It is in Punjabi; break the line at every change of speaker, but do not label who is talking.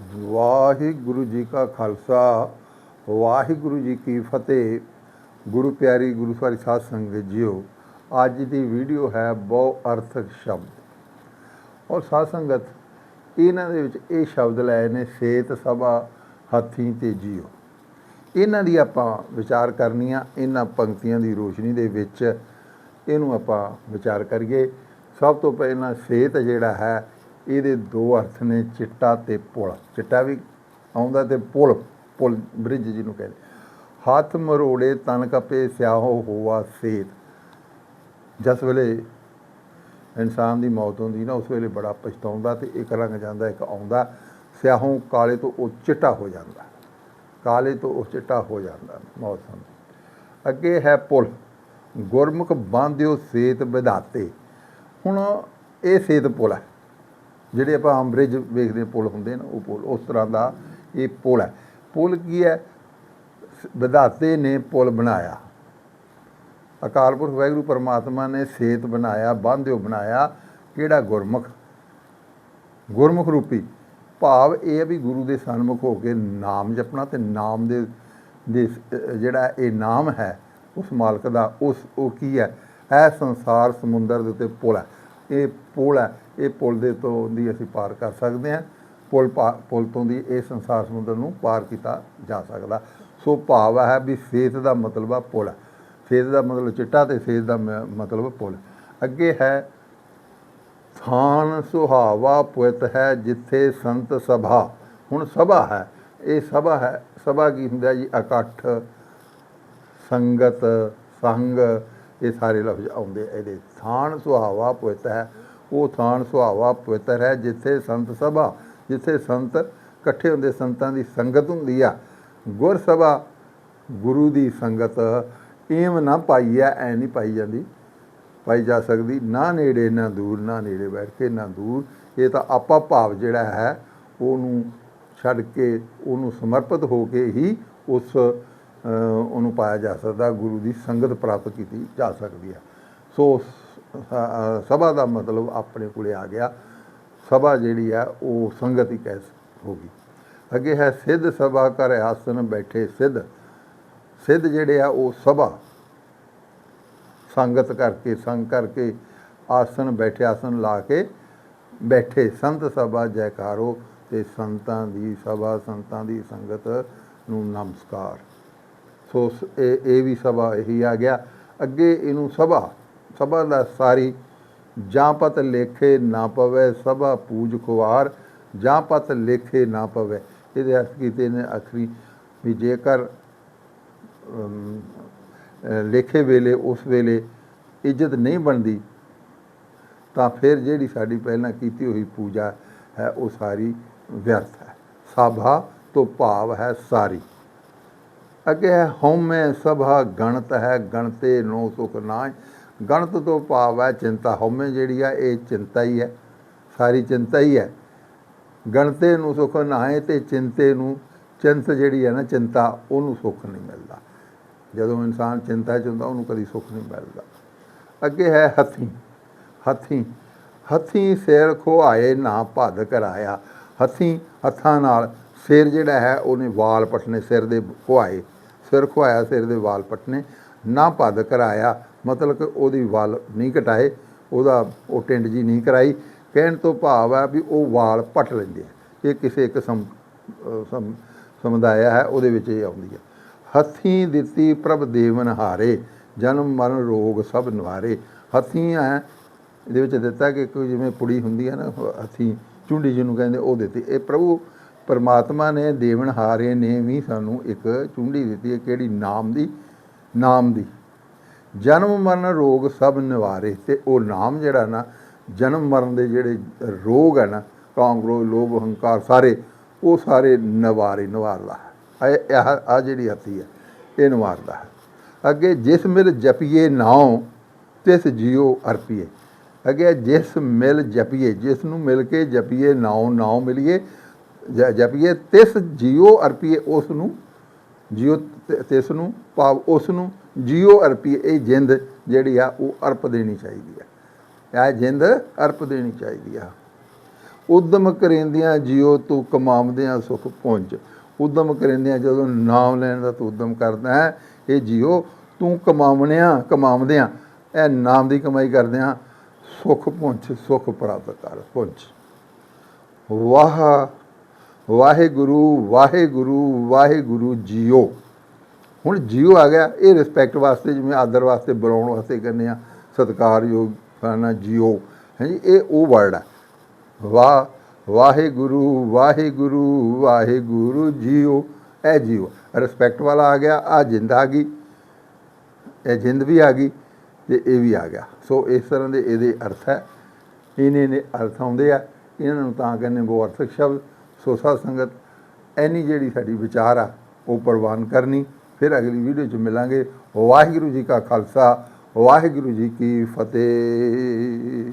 ਵਾਹਿਗੁਰੂ ਜੀ ਕਾ ਖਾਲਸਾ, ਵਾਹਿਗੁਰੂ ਜੀ ਕੀ ਫਤਿਹ। ਗੁਰੂ ਪਿਆਰੀ ਗੁਰੂ ਸਾਰੀ ਸਾਧ ਸੰਗਤ ਜੀਓ, ਅੱਜ ਦੀ ਵੀਡੀਓ ਹੈ ਬਹੁ ਅਰਥਕ ਸ਼ਬਦ। ਔਰ ਸਾਧ ਸੰਗਤ, ਇਹਨਾਂ ਦੇ ਵਿੱਚ ਇਹ ਸ਼ਬਦ ਲਏ ਨੇ, ਸੇਤ ਸਭਾ ਹਾਥੀ ਤੇ ਜੀਓ। ਇਹਨਾਂ ਦੀ ਆਪਾਂ ਵਿਚਾਰ ਕਰਨੀ ਆ ਇਹਨਾਂ ਪੰਕਤੀਆਂ ਦੀ ਰੋਸ਼ਨੀ ਦੇ ਵਿੱਚ ਇਹਨੂੰ ਆਪਾਂ ਵਿਚਾਰ ਕਰੀਏ। ਸਭ ਤੋਂ ਪਹਿਲਾਂ ਸੇਤ ਜਿਹੜਾ ਹੈ ਇਹਦੇ ਦੋ ਅਰਥ ਨੇ, ਚਿੱਟਾ ਤੇ ਪੁਲ। ਚਿੱਟਾ ਵੀ ਆਉਂਦਾ ਤੇ ਪੁਲ ਪੁਲ, ਬ੍ਰਿਜ ਜਿਹਨੂੰ ਕਹਿੰਦੇ ਹੱਥ ਮਰੋੜੇ ਤਨ ਕਪੇ ਸਿਆਹੋ ਹੋਵਾ ਸੇਤ। ਜਿਸ ਵੇਲੇ ਇਨਸਾਨ ਦੀ ਮੌਤ ਹੁੰਦੀ ਨਾ, ਉਸ ਵੇਲੇ ਬੜਾ ਪਛਤਾਉਂਦਾ ਤੇ ਇੱਕ ਰੰਗ ਜਾਂਦਾ, ਇੱਕ ਆਉਂਦਾ। ਸਿਆਹੋਂ ਕਾਲੇ ਤੋਂ ਉਹ ਚਿੱਟਾ ਹੋ ਜਾਂਦਾ। ਕਾਲੇ ਤੋਂ ਉਹ ਚਿੱਟਾ ਹੋ ਜਾਂਦਾ, ਮੌਤ ਸਮੇਂ ਅੱਗੇ ਹੈ ਪੁਲ। ਗੁਰਮੁਖ ਬਾਂਧਿਓ ਸੇਤ ਵਿਧਾਤੇ। ਹੁਣ ਇਹ ਸੇਤ ਪੁਲ ਹੈ। ਜਿਹੜੇ ਆਪਾਂ ਅੰਬਰੇਜ ਵੇਖਦੇ ਪੁਲ ਹੁੰਦੇ ਨੇ, ਉਹ ਪੁਲ, ਉਸ ਤਰ੍ਹਾਂ ਦਾ ਇਹ ਪੁਲ ਹੈ। ਪੁਲ ਕੀ ਹੈ? ਵਿਧਾਤੇ ਨੇ ਪੁਲ ਬਣਾਇਆ। ਅਕਾਲ ਪੁਰਖ ਵਾਹਿਗੁਰੂ ਪਰਮਾਤਮਾ ਨੇ ਸੇਤ ਬਣਾਇਆ, ਬਾਂਧਿਓ ਬਣਾਇਆ। ਕਿਹੜਾ ਗੁਰਮੁਖ? ਗੁਰਮੁਖ ਰੂਪੀ। ਭਾਵ ਇਹ ਹੈ ਵੀ ਗੁਰੂ ਦੇ ਸਨਮੁਖ ਹੋ ਕੇ ਨਾਮ ਜਪਣਾ ਤੇ ਨਾਮ ਦੇ ਦੇ, ਜਿਹੜਾ ਇਹ ਨਾਮ ਹੈ, ਉਸ ਮਾਲਕ ਦਾ, ਉਸ, ਉਹ ਕੀ ਹੈ? ਇਹ ਸੰਸਾਰ ਸਮੁੰਦਰ ਦੇ ਉੱਤੇ ਪੁਲ ਹੈ। ਇਹ ਪੁਲ ਹੈ, ਇਹ ਪੁਲ ਦੇ ਤੋਂ ਦੀ ਅਸੀਂ ਪਾਰ ਕਰ ਸਕਦੇ ਹਾਂ। ਪੁਲ ਪਾ- ਪੁਲ ਤੋਂ ਦੀ ਇਹ ਸੰਸਾਰ ਸਮੁੰਦਰ ਨੂੰ ਪਾਰ ਕੀਤਾ ਜਾ ਸਕਦਾ। ਸੋ ਭਾਵ ਹੈ ਵੀ ਸੇਤ ਦਾ ਮਤਲਬ ਆ ਪੁਲ। ਹੈ ਸੇਤ ਦਾ ਮਤਲਬ ਚਿੱਟਾ ਤੇ ਸੇਤ ਦਾ ਮ- ਮਤਲਬ ਪੁਲ। ਅੱਗੇ ਹੈ, ਥਾਨ ਸੁਹਾਵਾ ਪੁਇਤ ਹੈ ਜਿੱਥੇ ਸੰਤ ਸਭਾ। ਹੁਣ ਸਭਾ ਹੈ, ਇਹ ਸਭਾ ਹੈ, ਸਭਾ ਕੀ ਹੁੰਦਾ ਜੀ? ਇਕੱਠ, ਸੰਗਤ, ਸੰਗ। ਇਹ ਸਾਰੇ ਲਫ਼ਜ਼ ਆਉਂਦੇ ਇਹਦੇ। ਥਾਨ ਸੁਹਾਵਾ ਪੁਇਤ ਹੈ। ਉਹ ਥਾਨ ਸੁਹਾਵਾ ਪਵਿੱਤਰ ਹੈ, ਜਿੱਥੇ ਸੰਤ ਸਭਾ, ਜਿੱਥੇ ਸੰਤ ਇਕੱਠੇ ਹੁੰਦੇ, ਸੰਤਾਂ ਦੀ ਸੰਗਤ ਹੁੰਦੀ ਆ। ਗੁਰ ਸਭਾ, ਗੁਰੂ ਦੀ ਸੰਗਤ, ਏਮ ਨਾ ਪਾਈ ਐ ਐ ਨਹੀਂ ਪਾਈ ਜਾਂਦੀ, ਪਾਈ ਜਾ ਸਕਦੀ। ਨਾ ਨੇੜੇ, ਨਾ ਦੂਰ, ਨਾ ਨੇੜੇ ਬੈਠ ਕੇ, ਨਾ ਦੂਰ। ਇਹ ਤਾਂ ਆਪਾ ਭਾਵ ਜਿਹੜਾ ਹੈ, ਉਹਨੂੰ ਛੱਡ ਕੇ, ਉਹਨੂੰ ਸਮਰਪਿਤ ਹੋ ਕੇ ਹੀ ਉਸ ਉਹਨੂੰ ਪਾਇਆ ਜਾ ਸਕਦਾ, ਗੁਰੂ ਦੀ ਸੰਗਤ ਪ੍ਰਾਪਤ ਕੀਤੀ ਜਾ ਸਕਦੀ ਹੈ। ਸੋ ਸਭਾ ਦਾ ਮਤਲਬ ਆਪਣੇ ਕੋਲੇ ਆ ਗਿਆ। ਸਭਾ ਜਿਹੜੀ ਆ ਉਹ ਸੰਗਤ ਹੀ ਕਹਿ ਸ- ਅੱਗੇ ਹੈ, ਸਿੱਧ ਸਭਾ ਕਰ ਆਸਨ ਬੈਠੇ ਸਿੱਧ। ਸਿੱਧ ਜਿਹੜੇ ਆ, ਉਹ ਸਭਾ। ਸੰਗਤ ਕਰਕੇ, ਸੰਗ ਕਰਕੇ ਆਸਨ ਬੈਠੇ, ਆਸਨ ਲਾ ਕੇ ਬੈਠੇ। ਸੰਤ ਸਭਾ ਜੈਕਾਰੋ ਤੇ ਸੰਤਾਂ ਦੀ ਸਭਾ, ਸੰਤਾਂ ਦੀ ਸੰਗਤ ਨੂੰ ਨਮਸਕਾਰ। ਸੋ ਇਹ ਇਹ ਵੀ ਸਭਾ ਇਹੀ ਆ ਗਿਆ। ਅੱਗੇ ਇਹਨੂੰ ਸਭਾ ਸਭਾ ਦਾ ਸਾਰੀ ਜਾਂ ਪਤ ਲੇਖੇ ਨਾ ਪਵੇ, ਸਭਾ ਪੂਜ ਖੁਆਰ ਜਾਂ ਪਤ ਲੇਖੇ ਨਾ ਪਵੇ। ਇਹਦੇ ਅਰਥ ਕੀਤੇ ਨੇ ਅਖਰੀ ਵੀ ਜੇਕਰ ਲੇਖੇ ਵੇਲੇ, ਉਸ ਵੇਲੇ ਇੱਜ਼ਤ ਨਹੀਂ ਬਣਦੀ, ਤਾਂ ਫਿਰ ਜਿਹੜੀ ਸਾਡੀ ਪਹਿਲਾਂ ਕੀਤੀ ਹੋਈ ਪੂਜਾ ਹੈ, ਉਹ ਸਾਰੀ ਵਿਅਰਥ ਹੈ। ਸਭਾ ਤੋਂ ਭਾਵ ਹੈ ਸਾਰੀ। ਅੱਗੇ ਹੈ ਹਉਮੈ ਸਭਾ ਗਣਤ ਹੈ, ਗਣਤੇ ਨੋ ਸੁਖ ਨਾਇ ਗਣਤ ਤੋਂ ਭਾਵ ਹੈ ਚਿੰਤਾ, ਹਉਮੈ ਜਿਹੜੀ ਆ, ਇਹ ਚਿੰਤਾ ਹੀ ਹੈ, ਸਾਰੀ ਚਿੰਤਾ ਹੀ ਹੈ। ਗਣਤੇ ਨੂੰ ਸੁਖ ਨਾਏ ਤੇ ਚਿੰਤੇ ਨੂੰ, ਚਿੰਤ ਜਿਹੜੀ ਹੈ ਨਾ, ਚਿੰਤਾ, ਉਹਨੂੰ ਸੁੱਖ ਨਹੀਂ ਮਿਲਦਾ। ਜਦੋਂ ਇਨਸਾਨ ਚਿੰਤਾ 'ਚ ਹੁੰਦਾ, ਉਹਨੂੰ ਕਦੀ ਸੁੱਖ ਨਹੀਂ ਮਿਲਦਾ। ਅੱਗੇ ਹੈ ਹੱਥੀ ਹੱਥੀ ਹੱਥੀ ਸਿਰ ਖੁਆਏ ਨਾ ਭੱਦ ਕਰਾਇਆ ਹੱਥੀ ਹੱਥਾਂ ਨਾਲ ਸਿਰ ਜਿਹੜਾ ਹੈ, ਉਹਨੇ ਵਾਲ ਪਟਨੇ ਸਿਰ ਦੇ ਖੁਆਏ ਸਿਰ ਖੁਆਇਆ, ਸਿਰ ਦੇ ਵਾਲ ਪਟਨੇ ਨਾ ਭਦ ਕਰਾਇਆ ਮਤਲਬ ਕਿ ਉਹਦੀ ਵਾਲ ਨਹੀਂ ਕਟਾਏ, ਉਹਦਾ ਉਹ ਟਿੰਡ ਜੀ ਨਹੀਂ ਕਰਾਈ। ਕਹਿਣ ਤੋਂ ਭਾਵ ਹੈ ਵੀ ਉਹ ਵਾਲ ਪਟ ਲੈਂਦੇ ਆ। ਇਹ ਕਿਸੇ ਇੱਕ ਸਮੁਦਾਇ ਹੈ, ਉਹਦੇ ਵਿੱਚ ਇਹ ਆਉਂਦੀ ਹੈ। ਹੱਥੀਂ ਦਿੱਤੀ ਪ੍ਰਭ ਦੇਵਨ ਹਾਰੇ, ਜਨਮ ਮਰਨ ਰੋਗ ਸਭ ਨਿਵਾਰੇ। ਹੱਥੀ ਹੈ, ਇਹਦੇ ਵਿੱਚ ਦਿੱਤਾ ਕਿ ਕੋਈ ਜਿਵੇਂ ਪੁੜੀ ਹੁੰਦੀ ਹੈ ਨਾ, ਹੱਥੀਂ, ਚੁੰਡੀ ਜਿਹਨੂੰ ਕਹਿੰਦੇ, ਉਹ ਦਿੱਤੀ। ਇਹ ਪ੍ਰਭੂ ਪਰਮਾਤਮਾ ਨੇ, ਦੇਵਨ ਹਾਰੇ ਨੇ ਵੀ ਸਾਨੂੰ ਇੱਕ ਚੁੰਡੀ ਦਿੱਤੀ ਹੈ, ਕਿਹੜੀ? ਨਾਮ ਦੀ ਨਾਮ ਦੀ। ਜਨਮ ਮਰਨ ਰੋਗ ਸਭ ਨਿਵਾਰੇ। ਤੇ ਉਹ ਨਾਮ ਜਿਹੜਾ ਨਾ, ਜਨਮ ਮਰਨ ਦੇ ਜਿਹੜੇ ਰੋਗ ਹੈ ਨਾ ਕਾਮ ਕ੍ਰੋਧ ਲੋਭ, ਹੰਕਾਰ ਸਾਰੇ, ਉਹ ਸਾਰੇ ਨਿਵਾਰੇ, ਨਿਵਾਰਦਾ ਹੈ। ਇਹ ਆ ਜਿਹੜੀ ਹੱਥੀ ਹੈ, ਇਹ ਨਿਵਾਰਦਾ ਹੈ। ਅੱਗੇ ਜਿਸ ਮਿਲ ਜਪੀਏ ਨਾਉ, ਤਿਸ ਜਿਉ ਅਰਪੀਏ। ਅੱਗੇ ਜਿਸ ਮਿਲ ਜਪੀਏ, ਜਿਸ ਨੂੰ ਮਿਲ ਕੇ ਜਪੀਏ ਨਾਉ ਨਾਉ ਮਿਲੀਏ ਜ- ਜਪੀਏ ਤਿਸ ਜਿਉ ਅਰਪੀਏ ਉਸ ਨੂੰ ਜਿਉ ਤਿਸ ਨੂੰ ਭਾਵ ਉਸ ਨੂੰ ਜਿਉ ਅਰਪੀਏ, ਇਹ ਜਿੰਦ ਜਿਹੜੀ ਆ ਉਹ ਅਰਪ ਦੇਣੀ ਚਾਹੀਦੀ ਆ। ਇਹ ਜਿੰਦ ਅਰਪ ਦੇਣੀ ਚਾਹੀਦੀ ਆ। ਉਦਮ ਕਰੇਂਦਿਆਂ ਜਿਉ ਤੂੰ ਕਮਾਉਂਦਿਆਂ ਸੁਖ ਪੁੰਜ। ਉਦਮ ਕਰੇਂਦਿਆਂ ਜਦੋਂ ਨਾਮ ਲੈਣ ਦਾ ਤੂੰ ਉਦਮ ਕਰਦਾ ਹੈ, ਇਹ ਜਿਉ ਤੂੰ ਕਮਾਉਣਿਆਂ ਕਮਾਉਂਦਿਆਂ ਇਹ ਨਾਮ ਦੀ ਕਮਾਈ ਕਰਦਿਆਂ ਸੁਖ ਪੁੰਜ, ਸੁਖ ਪ੍ਰਾਪਤ ਕਰ, ਪੁੰਜ। ਵਾਹ ਵਾਹਿਗੁਰੂ ਵਾਹਿਗੁਰੂ ਵਾਹਿਗੁਰੂ ਜੀਓ। ਹੁਣ ਜੀਓ ਆ ਗਿਆ, ਇਹ ਰਿਸਪੈਕਟ ਵਾਸਤੇ ਜਿਵੇਂ ਆਦਰ ਵਾਸਤੇ ਬੁਲਾਉਣ ਵਾਸਤੇ ਕਹਿੰਦੇ ਆ ਸਤਿਕਾਰਯੋਗ ਕਰਨਾ ਜੀਓ। ਹੈ ਇਹ ਉਹ ਵਰਡ ਹੈ ਵਾਹ ਵਾਹਿਗੁਰੂ ਵਾਹਿਗੁਰੂ ਵਾਹਿਗੁਰੂ ਜੀਓ। ਇਹ ਜੀਓ। ਰਿਸਪੈਕਟ ਵਾਲਾ ਆ ਗਿਆ ਆ ਜਿੰਦ ਆ ਗਈ, ਇਹ ਜਿੰਦ ਵੀ ਆ ਗਈ ਤੇ ਇਹ ਵੀ ਆ ਗਿਆ। ਸੋ ਇਸ ਤਰ੍ਹਾਂ ਦੇ ਇਹਦੇ ਅਰਥ ਹੈ। ਇਹਨੇ ਨੇ ਅਰਥ ਆਉਂਦੇ ਆ। ਇਹਨਾਂ ਨੂੰ ਤਾਂ ਕਹਿੰਦੇ ਬਹੁ ਅਰਥਕ ਸ਼ਬਦ। ਸੋ ਸਾਧ ਸੰਗਤ ਐਨੀ ਜਿਹੜੀ ਸਾਡੀ ਵਿਚਾਰ ਆ, ਉਹ ਪ੍ਰਵਾਨ ਕਰਨੀ। ਫਿਰ ਅਗਲੀ ਵੀਡੀਓ 'ਚ ਮਿਲਾਂਗੇ। ਵਾਹਿਗੁਰੂ ਜੀ ਕਾ ਖਾਲਸਾ, ਵਾਹਿਗੁਰੂ ਜੀ ਕੀ ਫਤਿਹ।